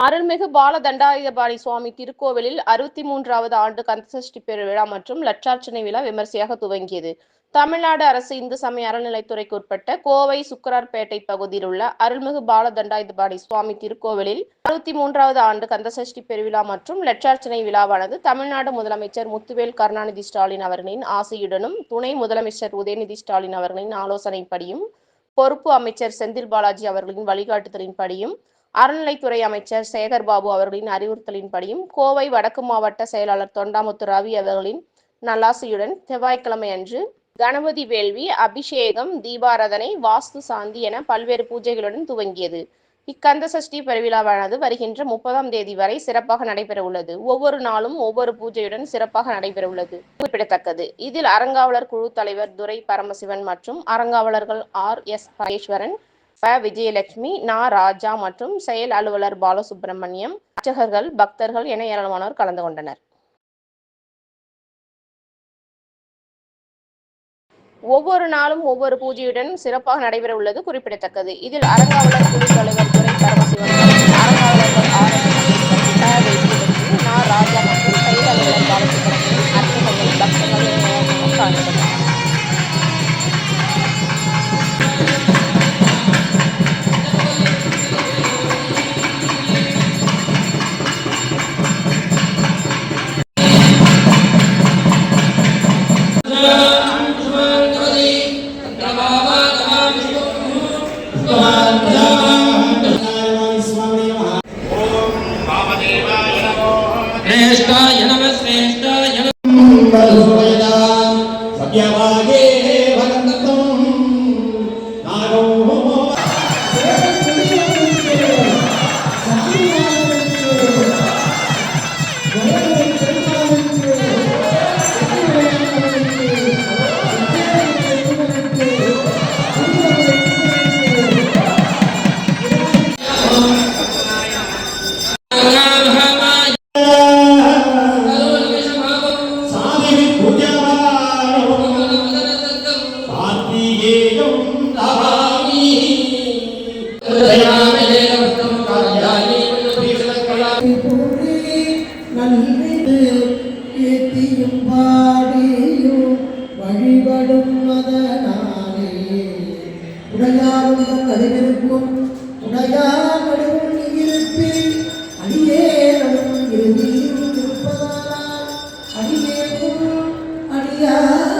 அருள்மிகு பால தண்டாயுதபாணி சுவாமி திருக்கோவிலில் அறுபத்தி மூன்றாவது ஆண்டு கந்தசஷ்டி பெருவிழா மற்றும் லட்சார்ச்சனை விழா விமர்சையாக துவங்கியது. தமிழ்நாடு அரசு இந்து சமய அறநிலைத்துறைக்கு உட்பட்ட கோவை சுக்கரார்பேட்டை பகுதியில் உள்ள அருள்மிகு பால தண்டாயுதபாணி சுவாமி திருக்கோவிலில் அறுபத்தி மூன்றாவது ஆண்டு கந்தசஷ்டி பெருவிழா மற்றும் லட்சார்ச்சனை விழாவானது தமிழ்நாடு முதலமைச்சர் முத்துவேல் கருணாநிதி ஸ்டாலின் அவர்களின் ஆசையுடனும் துணை முதலமைச்சர் உதயநிதி ஸ்டாலின் அவர்களின் ஆலோசனைப்படியும் பொறுப்பு அமைச்சர் செந்தில் பாலாஜி அவர்களின் வழிகாட்டுதலின்படியும் அறநிலைத்துறை அமைச்சர் சேகர் பாபு அவர்களின் அறிவுறுத்தலின்படியும் கோவை வடக்கு மாவட்ட செயலாளர் தொண்டாமுத்து ரவி அவர்களின் நல்லாசியுடன் செவ்வாய்க்கிழமை அன்று கணபதி வேள்வி அபிஷேகம் தீபாராதனை வாஸ்து சாந்தி என பல்வேறு பூஜைகளுடன் துவங்கியது. இக்கந்த சஷ்டி பெருவிழாவானது வருகின்ற முப்பதாம் தேதி வரை சிறப்பாக நடைபெற உள்ளது ஒவ்வொரு நாளும் ஒவ்வொரு பூஜையுடன் சிறப்பாக நடைபெற உள்ளது குறிப்பிடத்தக்கது. இதில் அறங்காவலர் குழு தலைவர் துரை பரமசிவன் மற்றும் அறங்காவலர்கள் ஆர் எஸ் பரேஸ்வரன் ப விஜயலட்சுமி நா ராஜா மற்றும் செயல் அலுவலர் பாலசுப்பிரமணியம் அர்ச்சகர்கள் பக்தர்கள் என ஏராளமானோர் கலந்து கொண்டனர். ஒவ்வொரு நாளும் ஒவ்வொரு பூஜையுடன் சிறப்பாக நடைபெற உள்ளது குறிப்பிடத்தக்கது. இதில் அரங்காவலர் குழு தலைவர் துறை பரமசிவன் அடியேனும் இறுதியும் அடியேனும் அடியார்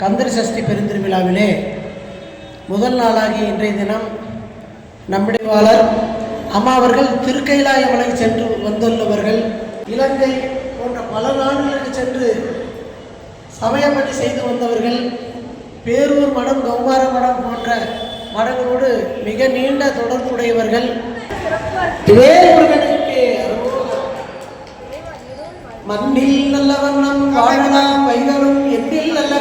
கந்தர் சஷ்டி பெருந்திருவிழாவிலே முதல் நாளாகிய இன்றைய தினம் நம்முடையவாளர் அம்மா அவர்கள் திருக்கைலாயமலை சென்று வந்துள்ளவர்கள் இலங்கை போன்ற பல நாடுகளுக்கு சென்று சமயப்பணி செய்து வந்தவர்கள் பேரூர் மடம் கௌமார மடம் போன்ற மடங்களோடு மிக நீண்ட தொடர்புடையவர்கள் வேல்முருகனுக்கு அரோகரா. മണ്ണിൽ നല്ലവണ്ണം വാഴണം പൈതലും എന്നിൽ നല്ല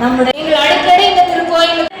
നമ്മുടെ கோயிலுக்கு